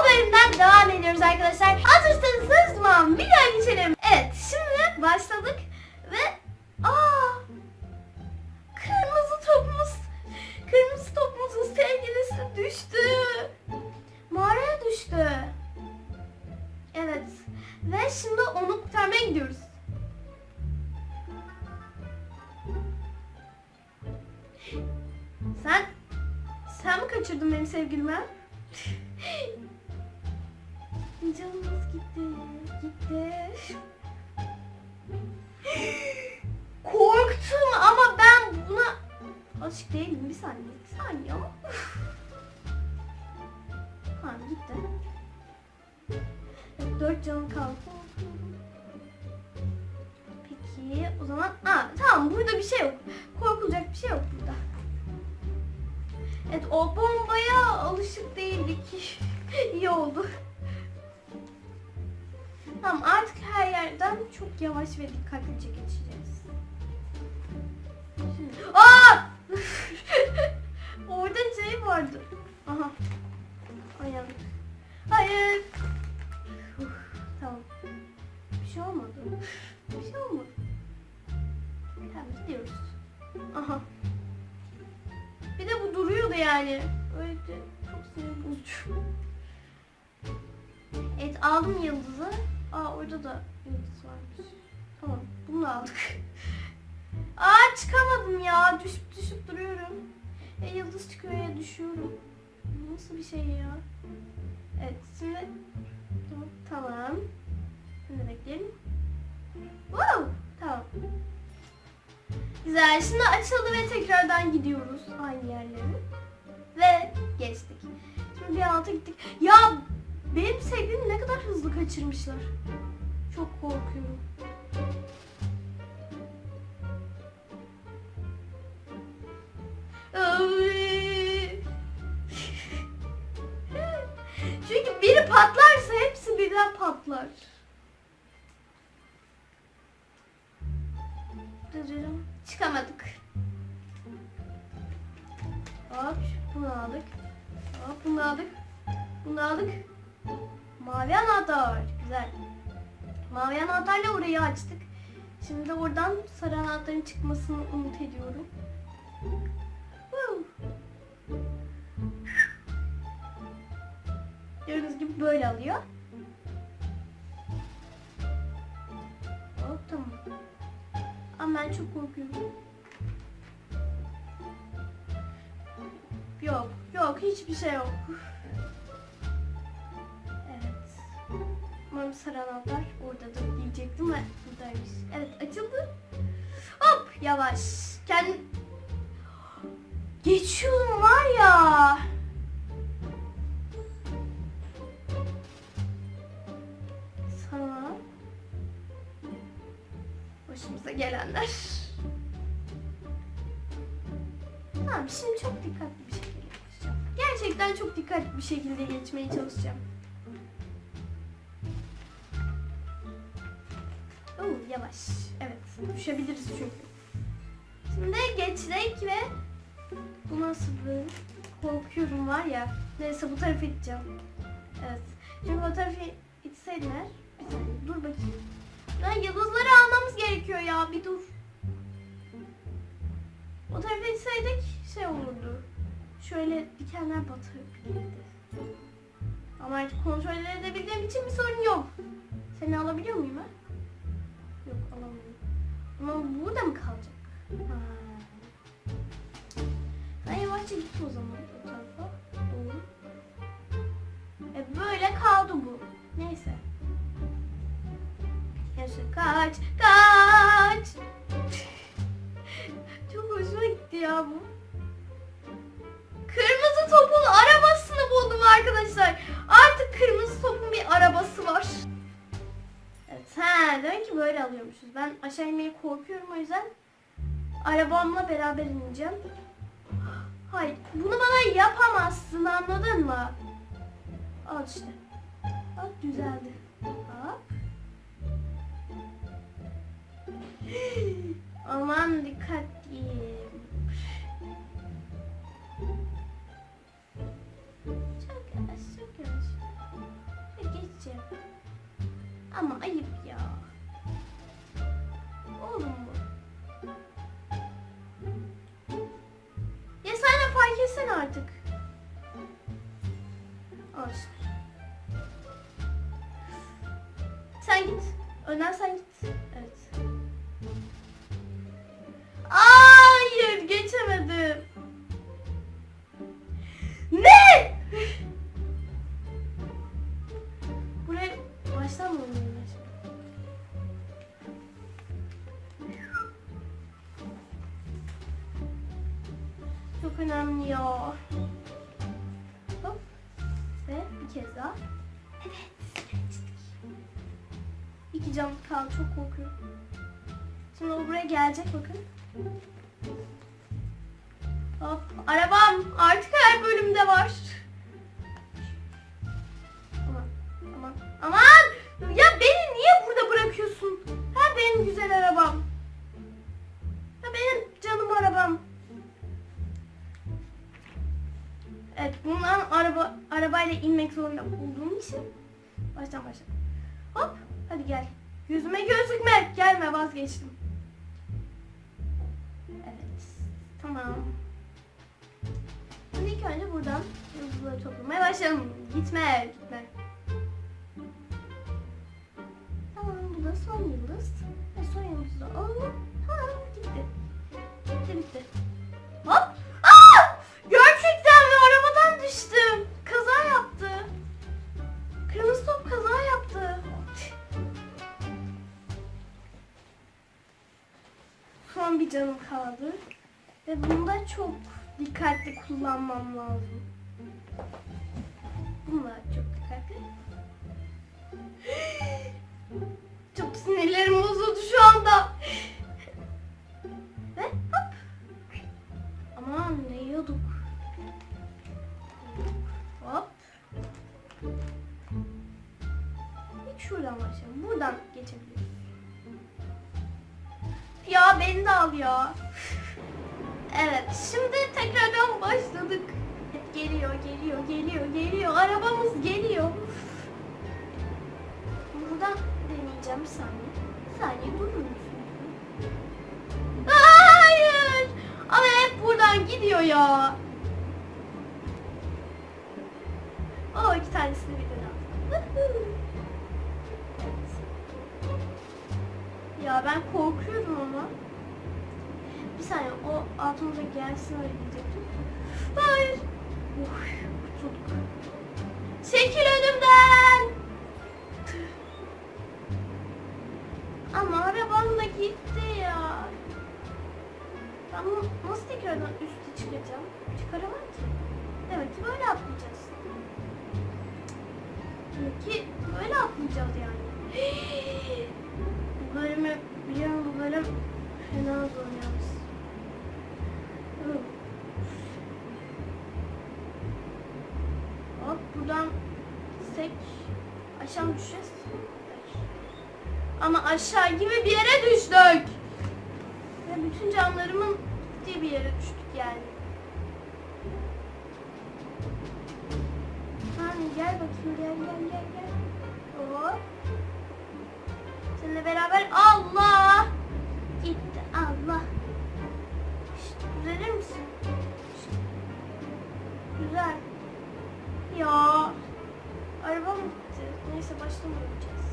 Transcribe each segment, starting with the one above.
O bölümden devam ediyoruz arkadaşlar. Hazırsanız bir daha geçelim. Evet şimdi başladık ve aa kırmızı topumuz kırmızı topumuzun sevgilisi düştü. Mağaraya düştü. Evet ve şimdi onu kurtarmaya gidiyoruz. Sen sen mi kaçırdın benim sevgilimi? Canımız gitti. Gitti. Korktum ama ben buna alışık değilim. Bir saniye. Bir saniye ama. Tamam gitti. Evet, dört canım kaldı. Peki o zaman aa, tamam burada bir şey yok. Korkulacak bir şey yok burada. Evet o bombaya alışık değildik. İyi oldu. Tamam artık her yerden çok yavaş ve dikkatlice geçeceğiz. Şimdi... Aa! Orada şey vardı. Aha. Ayağım. Hayır. Uf, tamam. Bir şey olmadı. Bir şey olmadı. Tamam gidiyoruz. Aha. Bir de bu duruyordu yani. Öyle çok sinir bozucu. Evet aldım yıldızı. Aa orada da yıldız varmış. Tamam bunu aldık. Aa çıkamadım ya. Düşüp düşüp duruyorum. Ya yıldız çıkıyor ya düşüyorum. Nasıl bir şey ya? Evet şimdi tamam. Şimdi bekleyelim. Wow! Tamam. Güzel. Şimdi açıldı ve tekrardan gidiyoruz aynı yerlere. Ve geçtik. Şimdi bir alta gittik. Ya benim sevgilimi ne kadar hızlı kaçırmışlar. Çok korkuyorum. Çünkü biri patlarsa hepsi birden patlar. Çıkamadık. Hop bunu aldık. Hop bunu aldık. Bunu aldık. Mavi anahtar. Güzel. Mavi anahtarla orayı açtık. Şimdi de oradan sarı anahtarın çıkmasını umut ediyorum. Gördüğünüz gibi böyle alıyor. Hop tamam. Ama ben çok korkuyorum. Yok, yok hiçbir şey yok. Umarım sarı anahtar oradadır diyecektim ve buradaymış. Evet açıldı. Hop yavaş. Kendi... Geçiyorum var ya. Sana başımıza gelenler. Tamam şimdi çok dikkatli bir şekilde geçeceğim. Gerçekten çok dikkatli bir şekilde geçmeye çalışacağım. Yavaş. Evet düşebiliriz çünkü. Şimdi geçtik ve bu nasıl bir korkuyorum var ya. Neyse bu tarafa gideceğim. Evet. Çünkü o tarafa gitseydiler. Bir saniye dur bakayım. Lan yıldızları almamız gerekiyor ya bir dur. O tarafa gitseydik şey olurdu. Şöyle dikenler batabilirdi. Ama artık kontrol edebildiğim için bir sorun yok. Seni alabiliyor muyum ha? Ama burada mı kalacak? Ha. Sen yavaşça git o zaman o tarafa. Doğru. E böyle kaldı bu. Neyse. Yaşa kaç, kaç. Çok hoşuma gitti ya bu. Kırmızı topun arabasını buldum arkadaşlar. Artık kırmızı topun bir arabası var. He demek ki böyle alıyormuşuz. Ben aşağı inmeye korkuyorum o yüzden arabamla beraber ineceğim. Hayır bunu bana yapamazsın anladın mı? Al işte. Al düzeldi. Hop. Aman dikkatli. Çok yavaş çok yavaş. Geçeceğim. Ama ayıp ya. Oğlum bu. Ya sen de fark etsene artık. Olsun. Sen git. Önden sen git. Evet. Hayır geçemedim. Çok önemli ya. Hop. Ve bir kez daha. Evet. İki cam kaldı. Çok korkuyorum. Şimdi o buraya gelecek bakın. Hop. Arabam artık her bölümde var. İnmek zorunda olduğum için baştan başla. Hop hadi gel. Yüzüme gözükme. Gelme vazgeçtim. Evet. Tamam. Şimdi ilk önce buradan yıldızları toplamaya başlayalım. Gitme, gitme. Tamam bu da son yıldız. Ve son yıldız da oldu. Ha. Gitti çok dikkatli kullanmam lazım. Bunlar çok dikkatli. Çok sinirlerim bozuldu şu anda. Ve hop. Aman ne yiyorduk. Hop. İlk şuradan başlayalım. Buradan geçebiliriz. Ya beni de al ya. Evet, şimdi tekrardan başladık. Hep geliyor, geliyor, geliyor, geliyor. Arabamız geliyor. Buradan deneyeceğim bir saniye. Bir saniye durur? Hayır! Ama hep buradan gidiyor ya. O iki tanesini birden aldım. Evet. Ya ben korkuyorum ama. Bir saniye altımıza gelsin öyle diyecektim. Hayır. Uf, kurtulduk. Çekil önümden. Ama arabam da gitti ya. Ben nasıl tekrardan üstü çıkacağım? Çıkaramam ki. Demek ki böyle atlayacağız. Demek ki böyle atlayacağız yani. bu bölümü biliyorum bu bölüm fena zor. Hop buradan gitsek aşağı düşeceğiz? Ama aşağı gibi bir yere düştük. Ve bütün canlarımın gittiği bir yere düştük yani. Hani gel bakayım gel gel gel gel. Hop. Seninle beraber Allah. Gitti Allah. Düzelir misin? Güzel. Ya. Arabam gitti. Neyse baştan oynayacağız.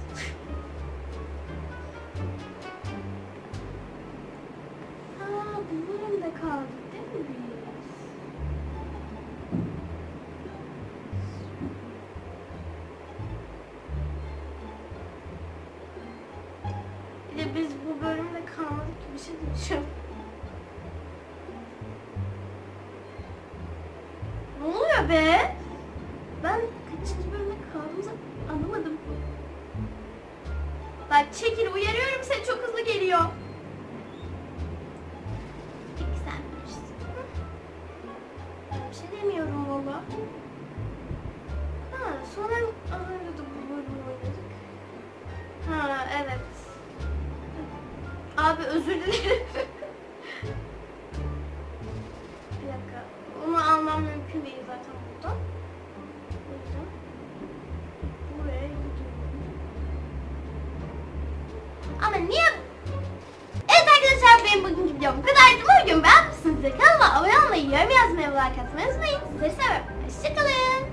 Ha, bu bölümde kaldık değil mi biz? Bir de biz bu bölümde kalmadık ki bir şey diyeceğim. Be? Ben kaçıncı bölümde kaldığımızı anlamadım. Bak çekil uyarıyorum seni çok hızlı geliyor. Peki sen bilirsin. Bir şey demiyorum valla. Ha sonra az önce bu bölümü oynadık. Ha evet. Abi özür dilerim. bir dakika. Almam mümkün değil zaten burada. O yüzden buraya gidiyorum. Ama niye? Evet arkadaşlar benim bugünkü videom bu kadardı. Bu videomu beğenmişsinizdir. Kanalıma abone olmayı, yorum yazmayı like atmayı unutmayın. Sizleri seviyorum. Hoşçakalın.